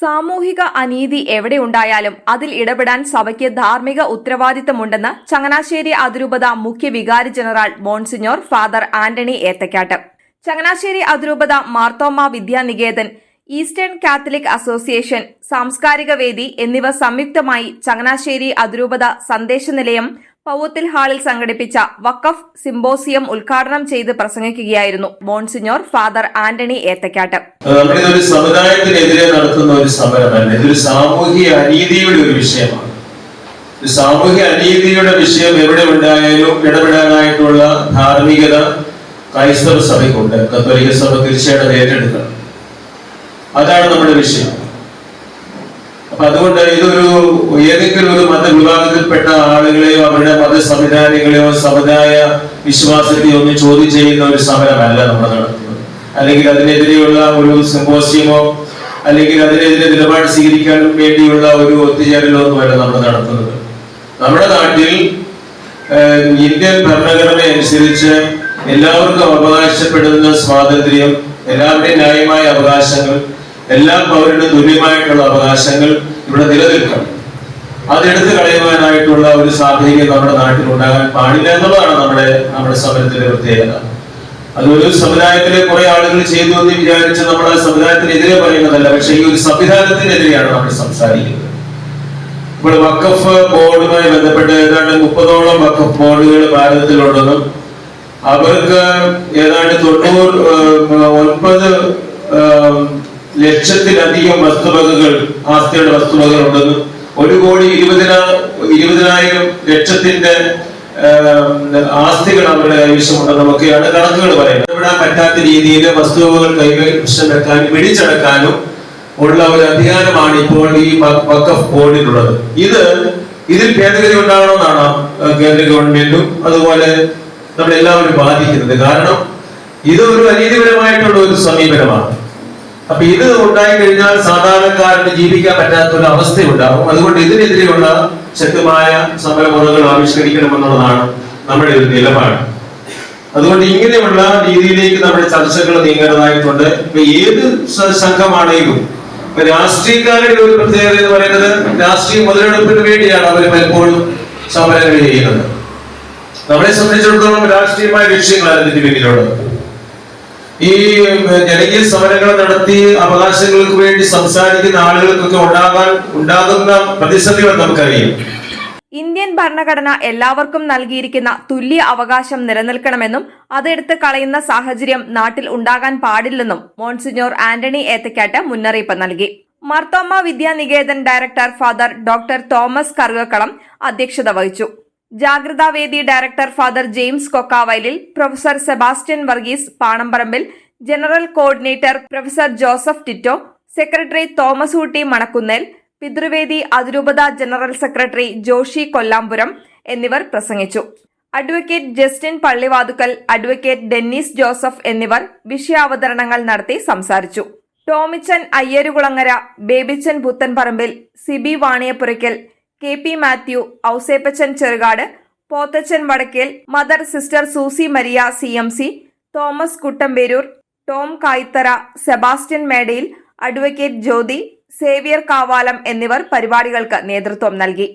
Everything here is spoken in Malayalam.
സാമൂഹിക അനീതി എവിടെയുണ്ടായാലും അതിൽ ഇടപെടാൻ സഭയ്ക്ക് ധാർമ്മിക ഉത്തരവാദിത്തമുണ്ടെന്ന് ചങ്ങനാശ്ശേരി അതിരൂപത മുഖ്യ വികാരി general monsignor father Antony Ethakkattu. Changanassery അതിരൂപത Marthoma Vidyanikethan eastern catholic association സാംസ്കാരിക വേദി എന്നിവ സംയുക്തമായി ചങ്ങനാശ്ശേരി അതിരൂപത സന്ദേശ നിലയം പൗത്തിൽ ഹാളിൽ സംഘടിപ്പിച്ച വക്കഫ് സിംബോസിയം ഉദ്ഘാടനം ചെയ്ത് പ്രസംഗിക്കുകയായിരുന്നു മോൺസിഞ്ഞോർ ഫാദർ ആന്റണി ഏത്തക്കാട്ട്. നമ്മളിതൊരു സമുദായത്തിനെതിരെ നടത്തുന്ന ഒരു സമരമല്ല. ഇതൊരു സാമൂഹിക അനീതിയുടെ ഒരു വിഷയമാണ്. സാമൂഹിക അനീതിയുടെ വിഷയം എവിടെ ഉണ്ടായാലും ഇടപെടാനായിട്ടുള്ള ധാർമ്മികത ക്രൈസ്തവ സഭയ്ക്കുണ്ട്. കത്തോലിക്ക സഭ തീർച്ചയായിട്ടും ഏറ്റെടുക്കണം. അതാണ് നമ്മുടെ വിഷയം. അതുകൊണ്ട് ഇതൊരു ഏതെങ്കിലും ഒരു മതവിഭാഗത്തിൽപ്പെട്ട ആളുകളെയോ അവരുടെ മത സംവിധാനങ്ങളെയോ സമുദായ വിശ്വാസത്തെയോ ഒന്നും ചോദ്യം ചെയ്യുന്ന ഒരു സമരമല്ല നമ്മൾ നടത്തുന്നത്. അല്ലെങ്കിൽ അതിനെതിരെയുള്ള ഒരു സിമ്പോസിയമോ അല്ലെങ്കിൽ അതിനെതിരെ നിലപാട് സ്വീകരിക്കാൻ വേണ്ടിയുള്ള ഒരു ഒത്തുചേരലോ ഒന്നുമല്ല നമ്മൾ നടത്തുന്നത്. നമ്മുടെ നാട്ടിൽ ഇന്ത്യൻ ഭരണഘടന അനുസരിച്ച് എല്ലാവർക്കും അവകാശപ്പെടുന്ന സ്വാതന്ത്ര്യം എല്ലാവരുടെയും ന്യായമായ അവകാശങ്ങൾ എല്ലാ പൗരനും തുല്യമായിട്ടുള്ള അവകാശങ്ങൾ ഇവിടെ നിലനിൽക്കണം. അതെടുത്തു കളയുവാനായിട്ടുള്ള ഒരു സാഹചര്യം നമ്മുടെ നാട്ടിൽ ഉണ്ടാകാൻ പാടില്ല എന്നുള്ളതാണ് നമ്മുടെ നമ്മുടെ സമരത്തിന്റെ പ്രത്യേകത. അതൊരു സമുദായത്തിലെ കുറെ ആളുകൾ ചെയ്തു എന്ന് വിചാരിച്ച് നമ്മൾ ആ സമുദായത്തിനെതിരെ പറയുന്നതല്ല പക്ഷെ ഈ ഒരു സംവിധാനത്തിനെതിരെയാണ് നമ്മൾ സംസാരിക്കുന്നത്. ഇപ്പോൾ വഖഫ് ബോർഡുമായി ബന്ധപ്പെട്ട് ഏതാണ്ട് മുപ്പതോളം വഖഫ് ബോർഡുകൾ ഭാരതത്തിലുണ്ടെന്നും അവർക്ക് ഏതാണ്ട് തൊണ്ണൂറ് ഒൻപത് ലക്ഷത്തിലധികം വസ്തുവകകൾ ആസ്തിയുടെ വസ്തുവകകൾ ഉണ്ടെന്ന് ഒരു കോടി ഇരുപതിനാ ഇരുപതിനായിരം ലക്ഷത്തിന്റെ ആസ്തികൾ അവരുടെ കൈവശമുണ്ടെന്നും ഒക്കെയാണ് കണക്കുകൾ പറയുന്നത്. ഇവിടെ പറ്റാത്ത രീതിയിൽ വസ്തുവകകൾ കൈവശം വെക്കാനും പിടിച്ചടക്കാനും ഉള്ള ഒരു അധികാരമാണ് ഇപ്പോൾ ഈ വക്കഫ് ബോർഡിനുള്ളത് ഇത് ഇതിൽ ഭേദഗതി ഉണ്ടാകണമെന്നാണ് കേന്ദ്ര ഗവൺമെന്റും അതുപോലെ നമ്മളെല്ലാവരും ബാധിക്കുന്നത് കാരണം ഇത് ഒരു അനീതിപരമായിട്ടുള്ള ഒരു സമീപനമാണ്. അപ്പൊ ഇത് ഉണ്ടായി കഴിഞ്ഞാൽ സാധാരണക്കാരന് ജീവിക്കാൻ പറ്റാത്ത ഒരു അവസ്ഥ ഉണ്ടാകും അതുകൊണ്ട് ഇതിനെതിരെയുള്ള ശക്തമായ സമരമുറകൾ ആവിഷ്കരിക്കണമെന്നുള്ളതാണ് നമ്മുടെ ഒരു നിലപാട്. അതുകൊണ്ട് ഇങ്ങനെയുള്ള രീതിയിലേക്ക് നമ്മുടെ ചർച്ചകൾ നീങ്ങേണ്ടതായിട്ടുണ്ട്. ഇപ്പൊ ഏത് സംഘമാണെങ്കിലും ഇപ്പൊ രാഷ്ട്രീയക്കാരുടെ ഒരു പ്രത്യേകത എന്ന് പറയുന്നത് രാഷ്ട്രീയ മുതലെടുപ്പിന് വേണ്ടിയാണ് അവർ പലപ്പോഴും സമരങ്ങൾ ചെയ്യുന്നത്. നമ്മളെ സംബന്ധിച്ചിടത്തോളം രാഷ്ട്രീയമായ ലക്ഷ്യങ്ങളാണ് ഇതിന്റെ പിന്നിലുള്ളത്. ഈ ജനകീയ സമരങ്ങൾ നടത്തി അവകാശങ്ങൾക്ക് വേണ്ടി സംസാരിക്കുന്ന ആളുകൾക്കൊക്കെ ഉണ്ടാകാൻ ഉണ്ടാകുന്ന പ്രതിസന്ധികൾ നമുക്കറിയാം. ഇന്ത്യൻ ഭരണഘടന എല്ലാവർക്കും നൽകിയിരിക്കുന്ന തുല്യ അവകാശം നിലനിൽക്കണമെന്നും അതെടുത്ത് കളയുന്ന സാഹചര്യം നാട്ടിൽ ഉണ്ടാകാൻ പാടില്ലെന്നും മോൺസിഞ്ഞോർ ആന്റണി ഏത്തക്കാട്ട് മുന്നറിയിപ്പ് നൽകി. Marthoma Vidyanikethan director father doctor Thomas Karukakalam അധ്യക്ഷത വഹിച്ചു. ജാഗ്രതാവേദി director father James Kokkavayalil professor Sebastian Varghese Panamparambil general coordinator professor Joseph Tito secretary Thomas Ooty Manakkunnel പിതൃവേദി അതിരൂപത ജനറൽ സെക്രട്ടറി ജോഷി കൊല്ലാമ്പുരം എന്നിവർ പ്രസംഗിച്ചു. Advocate Justin Pallivathukkal advocate Dennis Joseph എന്നിവർ വിഷയാവതരണങ്ങൾ നടത്തി സംസാരിച്ചു. Tomichan Ayyarukulangara Babychan Puthenparambil Siby Vaniyapurackal K P Mathew Ouseppachan Cherukad Pothachan Vadakkel mother sister Susie Maria C M C Thomas Kuttamperoor Tom Kaithara Sebastian Medayil advocate Jyothi Xavier Kavalam എന്നിവർ പരിപാടികൾക്ക് നേതൃത്വം നൽകി.